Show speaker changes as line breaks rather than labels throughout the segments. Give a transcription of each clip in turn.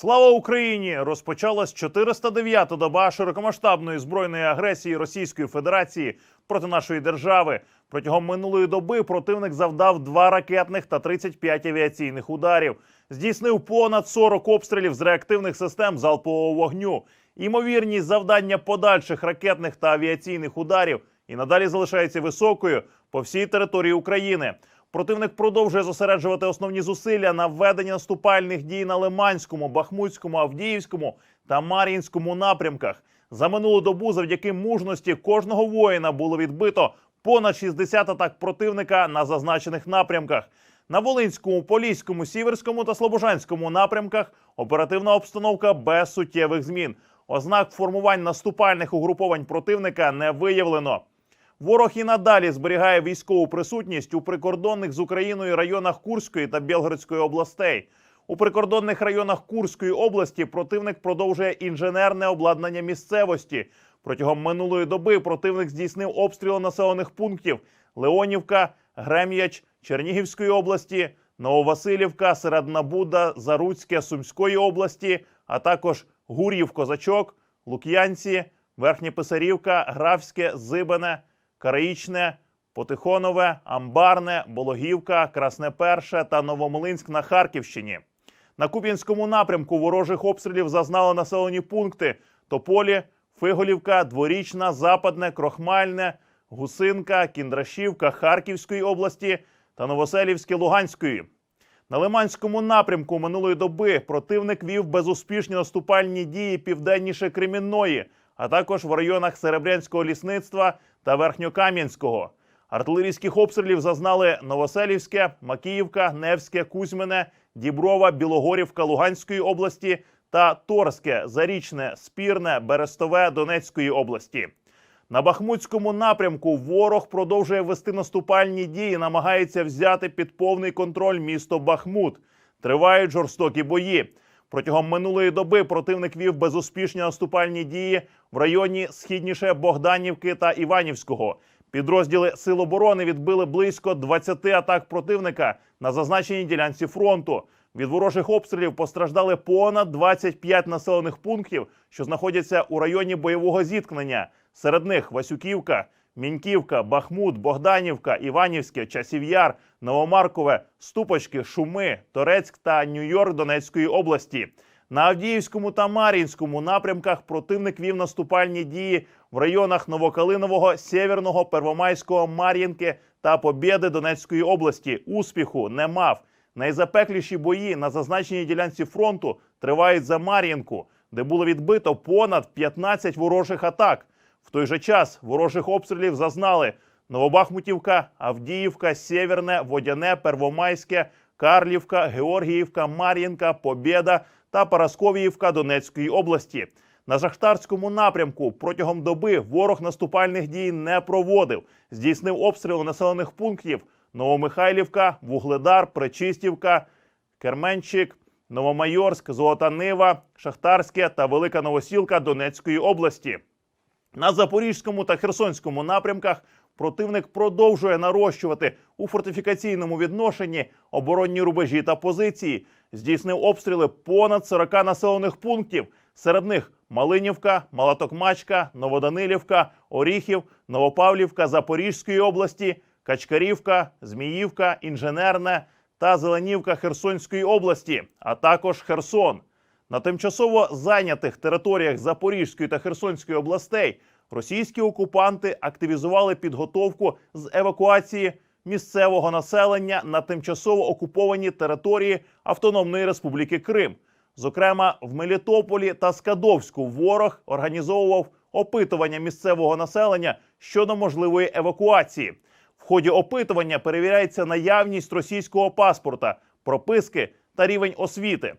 Слава Україні! Розпочалась 409-та доба широкомасштабної збройної агресії Російської Федерації проти нашої держави. Протягом минулої доби противник завдав два ракетних та 35 авіаційних ударів. Здійснив понад 40 обстрілів з реактивних систем залпового вогню. Імовірність завдання подальших ракетних та авіаційних ударів і надалі залишається високою по всій території України. Противник продовжує зосереджувати основні зусилля на введенні наступальних дій на Лиманському, Бахмутському, Авдіївському та Мар'їнському напрямках. За минулу добу, завдяки мужності кожного воїна було відбито понад 60 атак противника на зазначених напрямках. На Волинському, Поліському, Сіверському та Слобожанському напрямках оперативна обстановка без суттєвих змін. Ознак формувань наступальних угруповань противника не виявлено. Ворог і надалі зберігає військову присутність у прикордонних з Україною районах Курської та Білгородської областей. У прикордонних районах Курської області противник продовжує інженерне обладнання місцевості. Протягом минулої доби противник здійснив обстріли населених пунктів Леонівка, Грем'яч, Чернігівської області, Нововасилівка, Середна Буда, Заруцьке, Сумської області, а також Гур'їв, Козачок, Лук'янці, Верхнє Писарівка, Графське, Зибане, Караїчне, Потихонове, Амбарне, Бологівка, Красне Перше та Новомлинськ на Харківщині. На Куп'янському напрямку ворожих обстрілів зазнали населені пункти Тополі, Фиголівка, Дворічна, Западне, Крохмальне, Гусинка, Кіндрашівка Харківської області та Новоселівське Луганської. На Лиманському напрямку минулої доби противник вів безуспішні наступальні дії південніше Кремінної, а також в районах Серебрянського лісництва та Верхньокам'янського. Артилерійських обстрілів зазнали Новоселівське, Макіївка, Невське, Кузьмине, Діброва, Білогорівка Луганської області та Торське, Зарічне, Спірне, Берестове Донецької області. На Бахмутському напрямку ворог продовжує вести наступальні дії, намагається взяти під повний контроль місто Бахмут. Тривають жорстокі бої. Протягом минулої доби противник вів безуспішні наступальні дії в районі східніше Богданівки та Іванівського. Підрозділи Сил оборони відбили близько 20 атак противника на зазначеній ділянці фронту. Від ворожих обстрілів постраждали понад 25 населених пунктів, що знаходяться у районі бойового зіткнення. Серед них Васюківка, Міньківка, Бахмут, Богданівка, Іванівське, Часів'яр, Новомаркове, Ступочки, Шуми, Торецьк та Нью-Йорк Донецької області. На Авдіївському та Мар'їнському напрямках противник вів наступальні дії в районах Новокалинового, Сєвєрного, Первомайського, Мар'їнки та Побєди Донецької області. Успіху не мав. Найзапекліші бої на зазначеній ділянці фронту тривають за Мар'їнку, де було відбито понад 15 ворожих атак. В той же час ворожих обстрілів зазнали Новобахмутівка, Авдіївка, Сєвєрне, Водяне, Первомайське, Карлівка, Георгіївка, Мар'їнка, Побєда та Парасковіївка Донецької області. На Шахтарському напрямку протягом доби ворог наступальних дій не проводив. Здійснив обстріли населених пунктів Новомихайлівка, Вугледар, Пречистівка, Керменчик, Новомайорськ, Золота Нива, Шахтарське та Велика Новосілка Донецької області. На Запорізькому та Херсонському напрямках противник продовжує нарощувати у фортифікаційному відношенні оборонні рубежі та позиції. Здійснив обстріли понад 40 населених пунктів. Серед них Малинівка, Малатокмачка, Новоданилівка, Оріхів, Новопавлівка Запорізької області, Качкарівка, Зміївка, Інженерне та Зеленівка Херсонської області, а також Херсон. На тимчасово зайнятих територіях Запорізької та Херсонської областей російські окупанти активізували підготовку з евакуації місцевого населення на тимчасово окуповані території Автономної Республіки Крим. Зокрема, в Мелітополі та Скадовську ворог організовував опитування місцевого населення щодо можливої евакуації. В ході опитування перевіряється наявність російського паспорта, прописки та рівень освіти.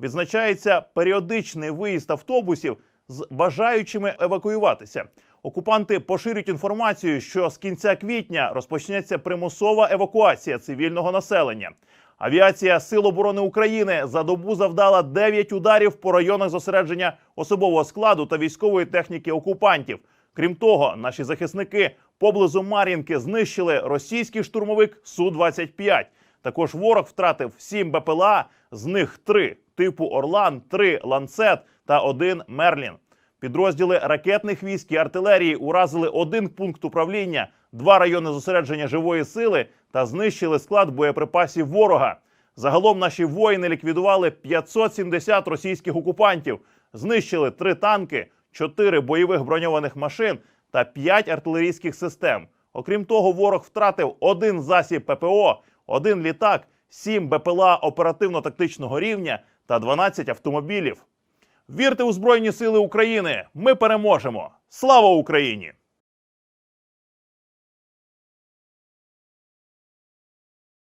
Відзначається періодичний виїзд автобусів з бажаючими евакуюватися. Окупанти поширюють інформацію, що з кінця квітня розпочнеться примусова евакуація цивільного населення. Авіація Сил оборони України за добу завдала 9 ударів по районах зосередження особового складу та військової техніки окупантів. Крім того, наші захисники поблизу Мар'їнки знищили російський штурмовик Су 25 Також ворог втратив 7 БПЛА, з них 3 типу Орлан, 3 ланцет та 1 Мерлін. Підрозділи ракетних військ і артилерії уразили один пункт управління, два райони зосередження живої сили та знищили склад боєприпасів ворога. Загалом наші воїни ліквідували 570 російських окупантів, знищили три танки, чотири бойових броньованих машин та п'ять артилерійських систем. Окрім того, ворог втратив один засіб ППО, один літак, сім БПЛА оперативно-тактичного рівня та 12 автомобілів. Вірте у Збройні Сили України! Ми переможемо! Слава Україні!